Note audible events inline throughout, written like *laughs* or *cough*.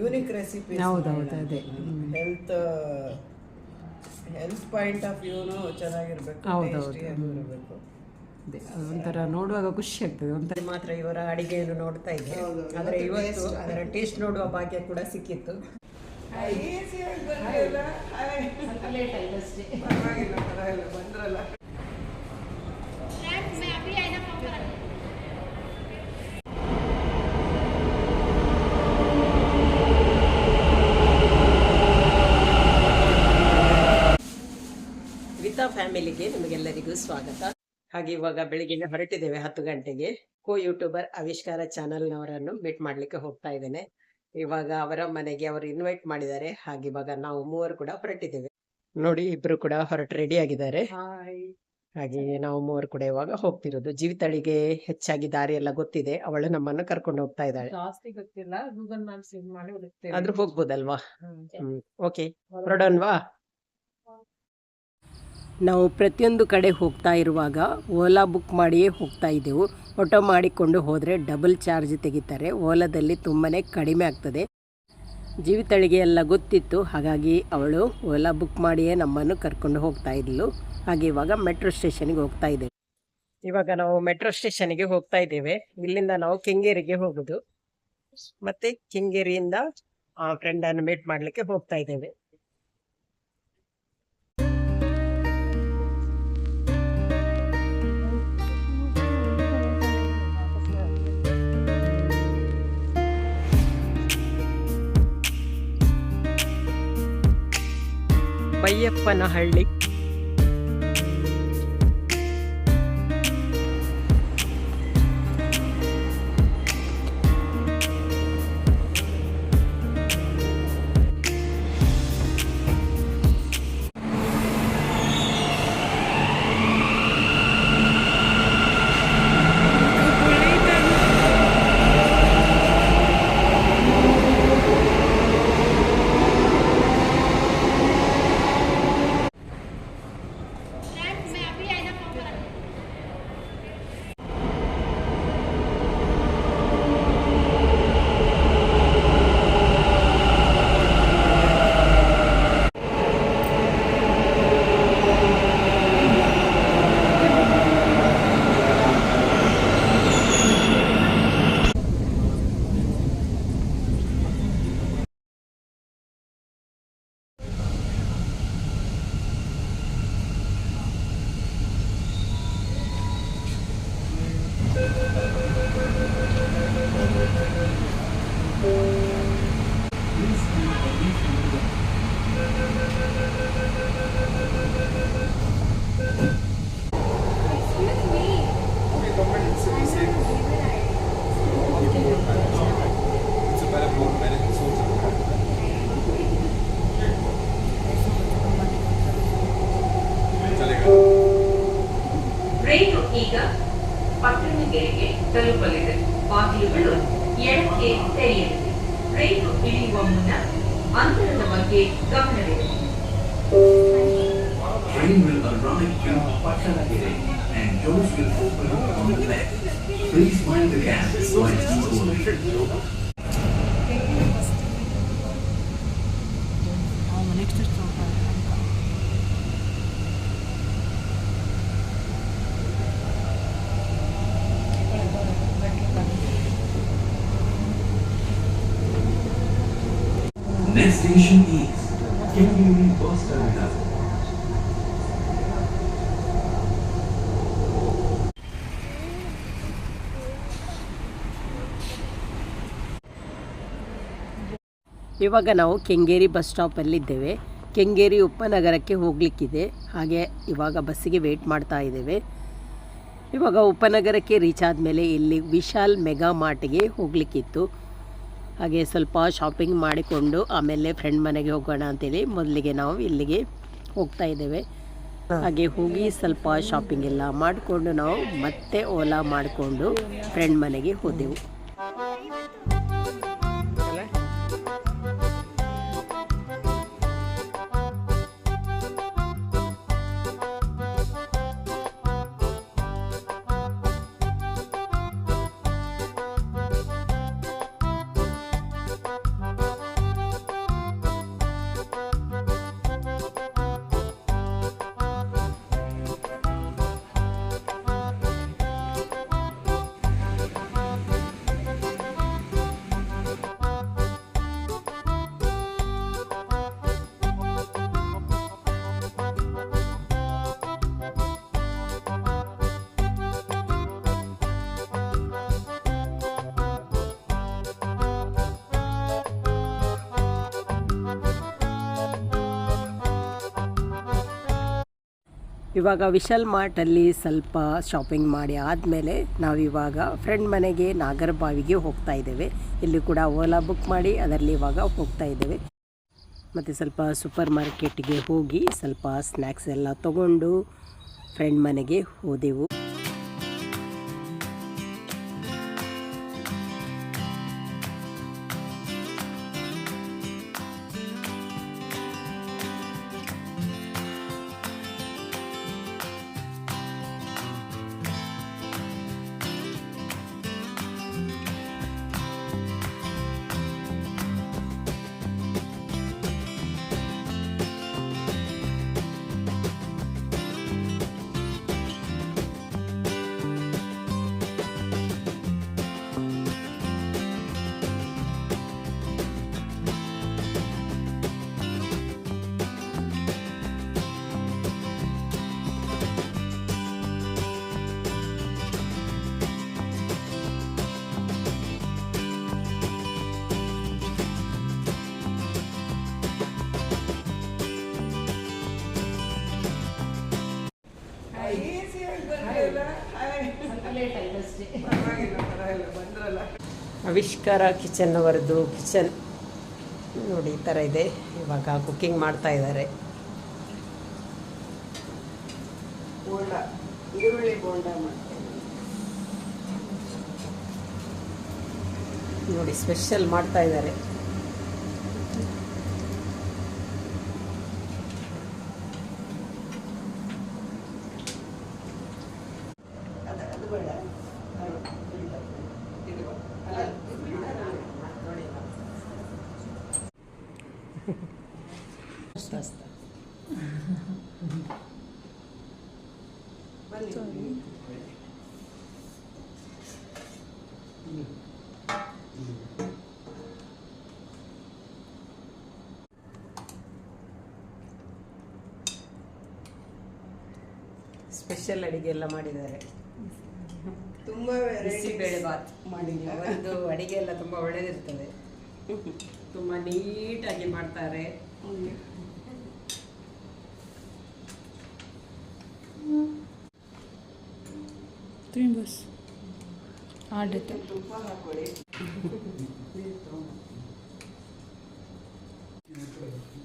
Unique recipe ಹೌದೌದು ಅದೇ. Health health point of ವ್ಯೂನು ಚೆನ್ನಾಗಿರ್ಬೇಕು ಹೌದೌದು. ಹೌದು. ಅದೇ ಅದೊಂಥರ ನೋಡುವಾಗ ಖುಷಿ ಆಗ್ತದೆ ಒಂಥರ. ಮಾತ್ರ ಇವರ ಅಡಿಗೆಯನ್ನು ನೋಡ್ತಾ ಇದ್ದೆ. ಆದರೆ ಇವತ್ತು ಅದರ ಟೇಸ್ಟ್ ನೋಡುವ ಭಾಗ್ಯ ಕೂಡ ಸಿಕ್ಕಿತ್ತು. ಲೇಟ್ ಆಯ್ತು ಅಷ್ಟೇ ಪರವಾಗಿಲ್ಲ ಪರವಾಗಿಲ್ಲ. ಬಂದ್ರಲ್ಲ. ಫ್ಯಾಮಿಲಿಗೆ ನಿಮಗೆಲ್ಲರಿಗೂ ಸ್ವಾಗತ. ಹಾಗೆ ಇವಾಗ ಬೆಳಿಗ್ಗೆ ಹೊರಟಿದ್ದೇವೆ ಹತ್ತು ಗಂಟೆಗೆ. ಕೋ ಯೂಟ್ಯೂಬರ್ ಆವಿಷ್ಕಾರ ಚಾನಲ್ನವರನ್ನು ಮೀಟ್ ಮಾಡ್ಲಿಕ್ಕೆ ಹೋಗ್ತಾ ಇದ್ದೇನೆ. ಇವಾಗ ಅವರ ಮನೆಗೆ ಅವರು ಇನ್ವೈಟ್ ಮಾಡಿದ್ದಾರೆ. ಹಾಗೆ ಇವಾಗ ನಾವು ಮೂವರು ಕೂಡ ಹೊರಟಿದ್ದೇವೆ. ನೋಡಿ ಇಬ್ರು ಕೂಡ ಹೊರಟು ರೆಡಿ ಆಗಿದ್ದಾರೆ. ಹಾಗೆ ನಾವು ಮೂವರು ಕೂಡ ಇವಾಗ ಹೋಗ್ತಿರೋದು. ಜೀವಿತಳಿಗೆ ಹೆಚ್ಚಾಗಿ ದಾರಿ ಎಲ್ಲ ಗೊತ್ತಿದೆ. ಅವಳು ನಮ್ಮನ್ನು ಕರ್ಕೊಂಡು ಹೋಗ್ತಾ ಇದ್ದಾಳೆ. ಜಾಸ್ತಿ ಗೊತ್ತಿಲ್ಲ. ಗೂಗಲ್ ಮ್ಯಾಪ್ಸ್ ಯೂಸ್ ಮಾಡಿ ಹುಡುಕ್ತೇವೆ. ಆದ್ರೂ ಹೋಗ್ಬೋದಲ್ವಾ? ಓಕೆ ಹೊರಡೋಣವಾ? ನಾವು ಪ್ರತಿಯೊಂದು ಕಡೆ ಹೋಗ್ತಾ ಇರುವಾಗ ಓಲಾ ಬುಕ್ ಮಾಡಿಯೇ ಹೋಗ್ತಾ ಇದ್ದೆವು. ಆಟೋ ಮಾಡಿಕೊಂಡು ಹೋದರೆ ಡಬಲ್ ಚಾರ್ಜ್ ತೆಗಿತಾರೆ. ಓಲಾದಲ್ಲಿ ತುಂಬಾ ಕಡಿಮೆ ಆಗ್ತದೆ. ಜೀವಿತಳಿಗೆ ಎಲ್ಲ ಗೊತ್ತಿತ್ತು. ಹಾಗಾಗಿ ಅವಳು ಓಲಾ ಬುಕ್ ಮಾಡಿಯೇ ನಮ್ಮನ್ನು ಕರ್ಕೊಂಡು ಹೋಗ್ತಾ ಇದ್ಲು. ಹಾಗೆ ಇವಾಗ ಮೆಟ್ರೋ ಸ್ಟೇಷನ್ಗೆ ಹೋಗ್ತಾ ಇದ್ದೇವೆ. ಇವಾಗ ನಾವು ಮೆಟ್ರೋ ಸ್ಟೇಷನ್ಗೆ ಹೋಗ್ತಾ ಇದ್ದೇವೆ. ಇಲ್ಲಿಂದ ನಾವು ಕೆಂಗೇರಿಗೆ ಹೋಗುದು. ಮತ್ತೆ ಕೆಂಗೇರಿಯಿಂದ ಆ ಫ್ರೆಂಡ್ ಅನ್ನು ಮೀಟ್ ಮಾಡ್ಲಿಕ್ಕೆ ಹೋಗ್ತಾ ಇದ್ದೇವೆ. பையப்பன Halli Please find the gap. Next station ಇವಾಗ ನಾವು ಕೆಂಗೇರಿ ಬಸ್ ಸ್ಟಾಪಲ್ಲಿದ್ದೇವೆ. ಕೆಂಗೇರಿ ಉಪನಗರಕ್ಕೆ ಹೋಗಲಿಕ್ಕಿದೆ. ಹಾಗೆ ಇವಾಗ ಬಸ್ಸಿಗೆ ವೆಯ್ಟ್ ಮಾಡ್ತಾ ಇದ್ದೇವೆ. ಇವಾಗ ಉಪನಗರಕ್ಕೆ ರೀಚ್ ಆದಮೇಲೆ ಇಲ್ಲಿ ವಿಶಾಲ್ ಮೆಗಾ ಮಾರ್ಟ್ಗೆ ಹೋಗಲಿಕ್ಕಿತ್ತು. ಹಾಗೆ ಸ್ವಲ್ಪ ಶಾಪಿಂಗ್ ಮಾಡಿಕೊಂಡು ಆಮೇಲೆ ಫ್ರೆಂಡ್ ಮನೆಗೆ ಹೋಗೋಣ ಅಂತೇಳಿ ಮೊದಲಿಗೆ ನಾವು ಇಲ್ಲಿಗೆ ಹೋಗ್ತಾ ಇದ್ದೇವೆ. ಹಾಗೆ ಹೋಗಿ ಸ್ವಲ್ಪ ಶಾಪಿಂಗ್ ಎಲ್ಲ ಮಾಡಿಕೊಂಡು ನಾವು ಮತ್ತೆ ಓಲಾ ಮಾಡಿಕೊಂಡು ಫ್ರೆಂಡ್ ಮನೆಗೆ ಹೋದೆವು. ಇವಾಗ ವಿಶಾಲ್ ಮಾರ್ಟಲ್ಲಿ ಸ್ವಲ್ಪ ಶಾಪಿಂಗ್ ಮಾಡಿ ಆದಮೇಲೆ ನಾವಿವಾಗ ಫ್ರೆಂಡ್ ಮನೆಗೆ ನಾಗರಬಾವಿಗೆ ಹೋಗ್ತಾ ಇದ್ದೇವೆ. ಇಲ್ಲಿ ಕೂಡ ಓಲಾ ಬುಕ್ ಮಾಡಿ ಅದರಲ್ಲಿ ಇವಾಗ ಹೋಗ್ತಾ ಇದ್ದೇವೆ. ಮತ್ತು ಸ್ವಲ್ಪ ಸೂಪರ್ ಮಾರ್ಕೆಟ್ಗೆ ಹೋಗಿ ಸ್ವಲ್ಪ ಸ್ನ್ಯಾಕ್ಸ್ ಎಲ್ಲ ತಗೊಂಡು ಫ್ರೆಂಡ್ ಮನೆಗೆ ಹೋದೆವು. ಆವಿಷ್ಕಾರ ಕಿಚನ್ ಅವರದ್ದು ಕಿಚನ್. ನೋಡಿ ಈ ಥರ ಇದೆ. ಇವಾಗ ಕುಕ್ಕಿಂಗ್ ಮಾಡ್ತಾ ಇದ್ದಾರೆ. ಈರುಳ್ಳಿ ಬೋಂಡ ನೋಡಿ ಸ್ಪೆಷಲ್ ಮಾಡ್ತಾ ಇದ್ದಾರೆ. ಅದು ಬೇಡ. ಸ್ಪೆಷಲ್ ಅಡಿಗೆ ಎಲ್ಲ ಮಾಡಿದ್ದಾರೆ. ತುಂಬಾ ಬಿಸಿಬೇಳೆ ವೆರೈಟಿ ಬಾತ್ ಮಾಡಿಲ್ಲ ಅವರದ್ದು ಅಡಿಗೆ ಎಲ್ಲ ತುಂಬಾ ಒಳ್ಳೆದಿರ್ತದೆ. *laughs* ತುಂಬಾ ನೀಟಾಗಿ ಮಾಡ್ತಾರೆ. ತುಪ್ಪ ಹಾಕೊಳ್ಳಿ *laughs*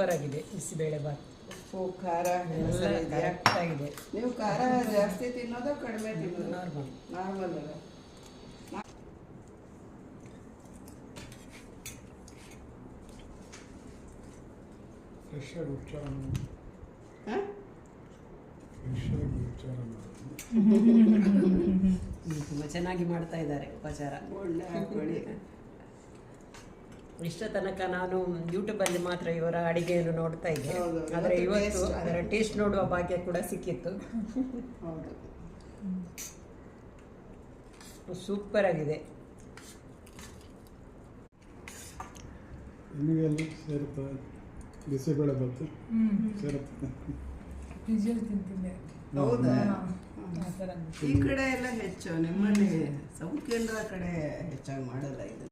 ಸೂಪರ್ ಆಗಿದೆ ಬಿಸಿಬೇಳೆ ಬಾತ್. ಉಪ್ಪು ಖಾರ ಎಲ್ಲ ಕರೆಕ್ಟ್ ಆಗಿದೆ ನೀವು ಖಾರ ಜಾಸ್ತಿ ತಿನ್ನೋದು ಕಡಿಮೆ ತಿನ್ನೋದು? ನಾರ್ಮಲ್. ನಾರ್ಮಲ್ ಅಲ್ಲ. ಫ್ರೆಶ್ ಆಗಿ ಉಚ್ಚಾರ ಮಾಡಿ. ಹಾ? ಫ್ರೆಶ್ ಆಗಿ ಉಚ್ಚಾರ ತುಂಬ ಚೆನ್ನಾಗಿ ಮಾಡ್ತಾ ಇದ್ದಾರೆ ಉಪಚಾರ. ಒಳ್ಳೆ ಹಾಕೊಳ್ಳಿ ಇಷ್ಟ ತನಕ ನಾನು ಯೂಟ್ಯೂಬಲ್ಲಿ ಮಾತ್ರ ಇವರ ಅಡಿಗೆಯನ್ನು ನೋಡ್ತಾ ಇದ್ದೆ. ಆದರೆ ಇವತ್ತು ಅದರ ಟೇಸ್ಟ್ ನೋಡುವ ಭಾಗ್ಯ ಕೂಡ ಸಿಕ್ಕಿತ್ತು. ಹೌದು. ಸೂಪರ್ ಆಗಿದೆ. ನಿಮಗೆಲ್ಲ ಬಿಸಿಬೇಳೆ ಹೌದಾ? ಈ ಕಡೆ ಎಲ್ಲ ಹೆಚ್ಚು. ನಿಮ್ಮಲ್ಲಿ ಸೌತ್ ಕೇಂದ್ರ ಕಡೆ ಹೆಚ್ಚಾಗಿ ಮಾಡಲ್ಲ ಇದು.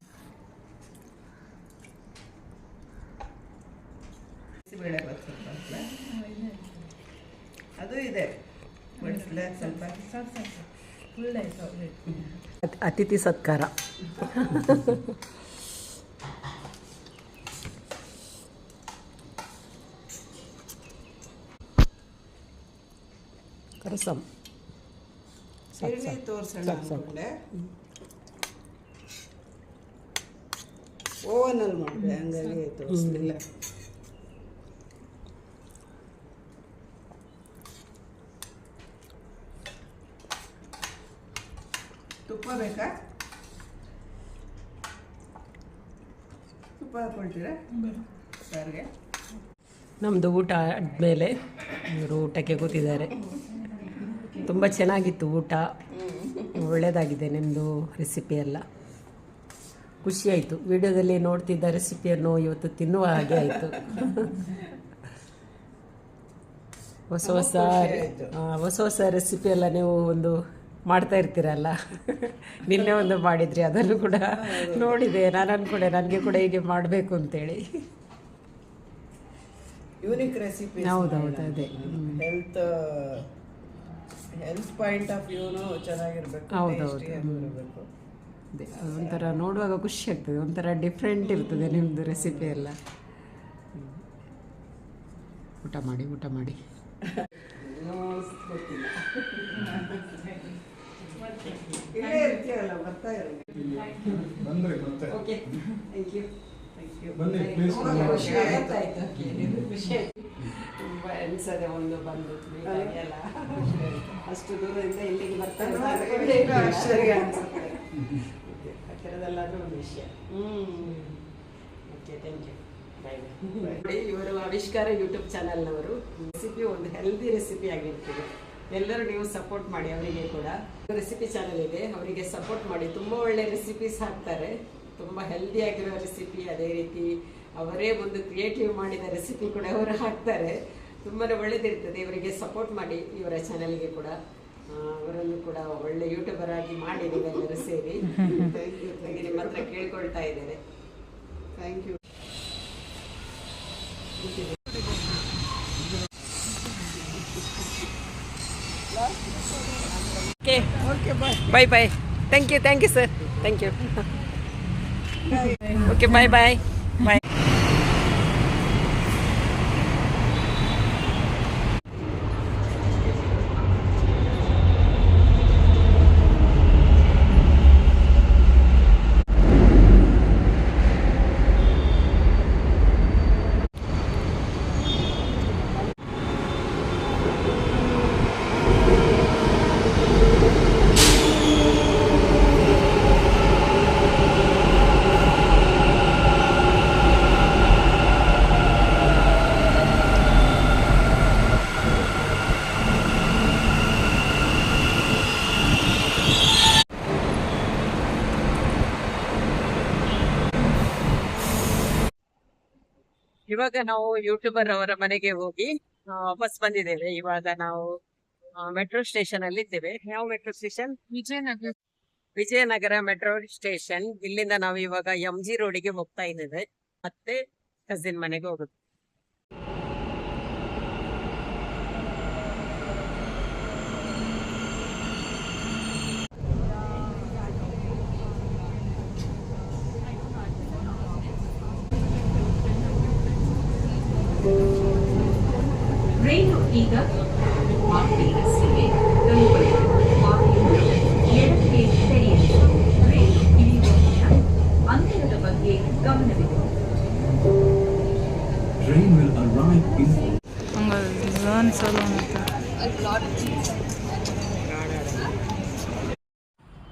ಬಿಸಿಬೇಳೆ ಬಾತ್ ಸ್ವಲ್ಪ? ಅದು ಇದೆ. ಸ್ವಲ್ಪ ಅತ್- ಅತಿಥಿ ಸತ್ಕಾರ. ರಸಂ ತೋರ್ಸೋಣ. ಅನ್ಕೊಂಡೆ ಓವನಲ್ಲಿ ಮಾಡಿದೆ ಹಂಗಾಗಿ ತೋರಿಸ್ಲಿಲ್ಲ ತುಪ್ಪ ಬೇಕಾ? ತುಪ್ಪ ಹಾಕೊಳ್ತೀರಾ? ಸಾರಿಗೆ. ನಮ್ಮದು ಊಟ ಆದಮೇಲೆ ಇವರು ಊಟಕ್ಕೆ ಕೂತಿದ್ದಾರೆ. ತುಂಬ ಚೆನ್ನಾಗಿತ್ತು ಊಟ. ಒಳ್ಳೆಯದಾಗಿದೆ ನಿಮ್ಮದು ರೆಸಿಪಿ ಎಲ್ಲ. ಖುಷಿಯಾಯಿತು. ವಿಡಿಯೋದಲ್ಲಿ ನೋಡ್ತಿದ್ದ ರೆಸಿಪಿಯನ್ನು ಇವತ್ತು ತಿನ್ನುವ ಹಾಗೆ ಆಯಿತು. ಹೊಸ ಹೊಸ ಹೊಸ ಹೊಸ ರೆಸಿಪಿ ಎಲ್ಲ ನೀವು ಒಂದು ಮಾಡ್ತಾ ಇರ್ತೀರಲ್ಲ? ನಿನ್ನೆ ಒಂದು ಮಾಡಿದ್ರಿ ಅದನ್ನು ಕೂಡ ನೋಡಿದೆ. ನಾನು ಅನ್ಕೊಂಡೆ ನನಗೆ ಕೂಡ ಹೀಗೆ ಮಾಡಬೇಕು ಅಂತೇಳಿ. ಯೂನಿಕ್ ರೆಸಿಪಿ ಹೌದೌದು, ಅದೇ. ಹೆಲ್ತ್ ಹೆಲ್ತ್ ಪಾಯಿಂಟ್ ಆಫ್ ವ್ಯೂನು ಚೆನ್ನಾಗಿರ್ಬೇಕು ಹೌದು ಹೌದು. ಇರ್ಬೇಕು. ಅದೇ ಒಂಥರ ನೋಡುವಾಗ ಖುಷಿ ಆಗ್ತದೆ ಒಂಥರ ಡಿಫ್ರೆಂಟ್ ಇರ್ತದೆ ನಿಮ್ಮದು ರೆಸಿಪಿ ಎಲ್ಲ. ಊಟ ಮಾಡಿ ಊಟ ಮಾಡಿ. *laughs* ಇಲ್ಲೇ ಇರ್ತೀವಲ್ಲ ಬರ್ತಾ ಇರು. ಬಂದ್ರೆ ಮತ್ತೆ. ಓಕೆ. ಥ್ಯಾಂಕ್ ಯು ಬನ್ನಿ ಪ್ಲೀಸ್ ಖುಷಿ ಆಯ್ತು. ತುಂಬ ಅನ್ಸದೆ ಒಂದು ಬಂದು ಎಲ್ಲ ಅಷ್ಟು ದೂರದಿಂದ ಇಲ್ಲಿಗೆ ಬರ್ತಾರೆ ಆಶ್ಚರ್ಯ. ಅನ್ಸುತ್ತೆ ಓಕೆ, ಹತ್ತಿರದಲ್ಲಾದ್ರೂ ಒಂದು ವಿಷಯ. ಹ್ಮ್. ಓಕೆ ಥ್ಯಾಂಕ್ ಯು ನೋಡಿ ಇವರು ಆವಿಷ್ಕಾರ ಯೂಟ್ಯೂಬ್ ಚಾನಲ್ನವರು ರೆಸಿಪಿ ಒಂದು ಹೆಲ್ದಿ ರೆಸಿಪಿ ಆಗಿರ್ತದೆ ಎಲ್ಲರೂ ನೀವು ಸಪೋರ್ಟ್ ಮಾಡಿ ಅವರಿಗೆ ಕೂಡ. ರೆಸಿಪಿ ಚಾನಲ್ ಇದೆ. ಅವರಿಗೆ ಸಪೋರ್ಟ್ ಮಾಡಿ. ತುಂಬ ಒಳ್ಳೆ ರೆಸಿಪೀಸ್ ಹಾಕ್ತಾರೆ. ತುಂಬ ಹೆಲ್ದಿ ಆಗಿರೋ ರೆಸಿಪಿ ಅದೇ ರೀತಿ. ಅವರೇ ಒಂದು ಕ್ರಿಯೇಟಿವ್ ಮಾಡಿದ ರೆಸಿಪಿ ಕೂಡ ಅವರು ಹಾಕ್ತಾರೆ. ತುಂಬಾ ಒಳ್ಳೆದಿರ್ತದೆ. ಇವರಿಗೆ ಸಪೋರ್ಟ್ ಮಾಡಿ ಇವರ ಚಾನಲ್ಗೆ ಕೂಡ. ಅವರಲ್ಲೂ ಅವರನ್ನು ಕೂಡ ಒಳ್ಳೆ ಯೂಟ್ಯೂಬರ್ ಆಗಿ ಮಾಡಿ ನೀವೆಲ್ಲರೂ ಸೇರಿ. ಹಾಗೆ ನಿಮ್ಮ ಹತ್ರ ಕೇಳ್ಕೊಳ್ತಾ ಇದ್ದೇನೆ. Thank you Okay. Okay, bye. Bye bye. Thank you, thank you, sir. Thank you. okay, bye bye. Bye. ಇವಾಗ ನಾವು ಯೂಟ್ಯೂಬರ್ ಅವರ ಮನೆಗೆ ಹೋಗಿ ವಾಪಸ್ ಬಂದಿದ್ದೇವೆ. ಇವಾಗ ನಾವು ಮೆಟ್ರೋ ಸ್ಟೇಷನ್ ಅಲ್ಲಿ ಇದ್ದೇವೆ. ಯಾವ metro station Vijayanagar. Vijayanagar metro station ಇಲ್ಲಿಂದ ನಾವು ಇವಾಗ ಎಂ ಜಿ ರೋಡಿಗೆ ಹೋಗ್ತಾ ಇದ್ದೇವೆ. ಮತ್ತೆ ಕಸಿನ್ ಮನೆಗೆ ಹೋಗುದು. ರೈಲು ಈಗ ಮಾಗಡಿ ರಸ್ತೆಗೆ ತಲುಪಲಿದೆ ವಾಹನಗಳು ಎಡಕ್ಕೆ ತೆರೆಯಲಿದೆ ಟ್ರೈನ್ ಇಳಿಯುವ ಮುನ್ನ ಅಂತರದ ಬಗ್ಗೆ ಗಮನವಿದೆ Train will arrive in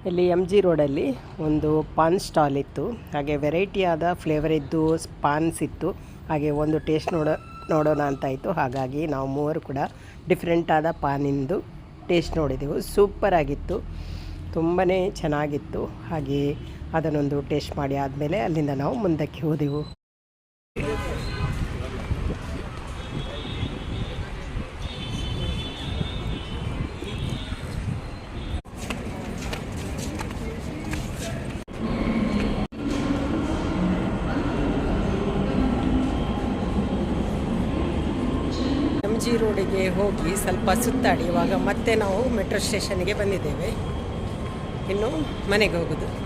ಇಲ್ಲಿ ಎಂ ಜಿ ರೋಡಲ್ಲಿ ಒಂದು ಪಾನ್ ಸ್ಟಾಲ್ ಇತ್ತು. ಹಾಗೆ ವೆರೈಟಿಯಾದ ಫ್ಲೇವರ್ ಇದ್ದು ಪಾನ್ಸ್ ಇತ್ತು. ಹಾಗೆ ಒಂದು ಟೇಸ್ಟ್ ನೋಡೋ ನೋಡೋಣ ಅಂತ ಇತ್ತು ಹಾಗಾಗಿ ನಾವು ಮೂವರು ಕೂಡ ಡಿಫ್ರೆಂಟಾದ ಪಾನಿಂದು ಟೇಸ್ಟ್ ನೋಡಿದೆವು. ಸೂಪರ್ ಆಗಿತ್ತು. ತುಂಬಾ ಚೆನ್ನಾಗಿತ್ತು. ಹಾಗೆ ಅದನ್ನೊಂದು ಟೇಸ್ಟ್ ಮಾಡಿ ಆದಮೇಲೆ ಅಲ್ಲಿಂದ ನಾವು ಮುಂದಕ್ಕೆ ಹೋದೆವು. ಜಿ ರೋಡಿಗೆ ಹೋಗಿ ಸ್ವಲ್ಪ ಸುತ್ತಾಡಿ ಇವಾಗ ಮತ್ತೆ ನಾವು ಮೆಟ್ರೋ ಸ್ಟೇಷನ್ಗೆ ಬಂದಿದ್ದೇವೆ. ಇನ್ನು ಮನೆಗೆ ಹೋಗೋದು.